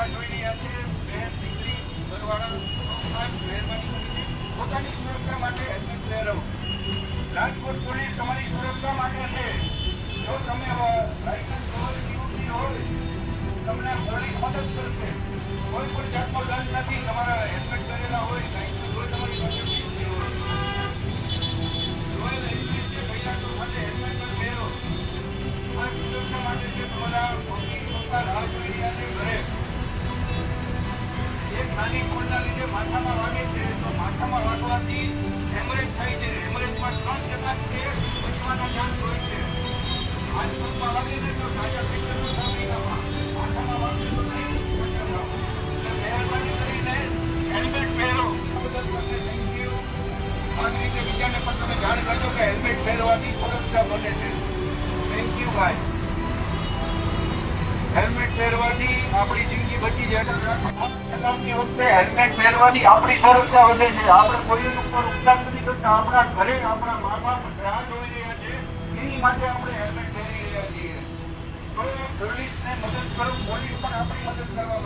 રાહ જોઈ રહ્યા છે. બેન દીકરી ઘરવાળા મહેરબાની પોતાની સુરક્ષા માટે હેલ્મેટ પહેરો. રાજકોટ પોલીસ તમારી સુરક્ષા માટે છે. જો તમે લાયસન્સ વગર હોય તમને પોલીસ મદદ કરશે. કોઈ પણ જાતનો દંડ તમારા હેલ્મેટ કરેલા હોય લાયસન્સ હોય, તમારી પાસે ડ્યુટી હોય. રોયલ એન્ફિલ્ડ છે પહેલા તો માટે હેલ્મેટ પણ પહેરો. આ સુરક્ષા માટે છે તમારા મમ્મી પપ્પા રાહ જોઈ રહ્યા છે ઘરે. નાની ભૂલના લીધે માથામાં વાગે છે, તો માથામાં વાગવાથી હેમરેજ થાય છે. હેમરેજમાં ત્રણ ટકા છે બચવાના ચાન્સ હોય છે. આજુબાજુમાં વાગે છે, તો તાજા ફ્રેક્ચરનો સામનો માથામાં વાગે તો મહેરબાની કરીને હેલ્મેટ પહેરો. Thank you. આ રીતે બીજાને પણ તમે જાણ કરજો કે હેલ્મેટ પહેરવાથી સુરક્ષા બને છે. થેન્ક યુ ભાઈ પહેરવાથી આપણી જિંદગી બચી જાય. વખતે હેલ્મેટ પહેરવાથી આપણી સુરક્ષા વધે છે. આપણે કોઈ ઉપર ઉપચાર નથી કરતા. આપણા ઘરે આપણા મા બાપ રાહ જોઈ રહ્યા છે. એની માટે આપણે હેલ્મેટ પહેરી રહ્યા છીએ. તો પોલીસને મદદ કરો. પોલીસ પણ આપણી મદદ કરવા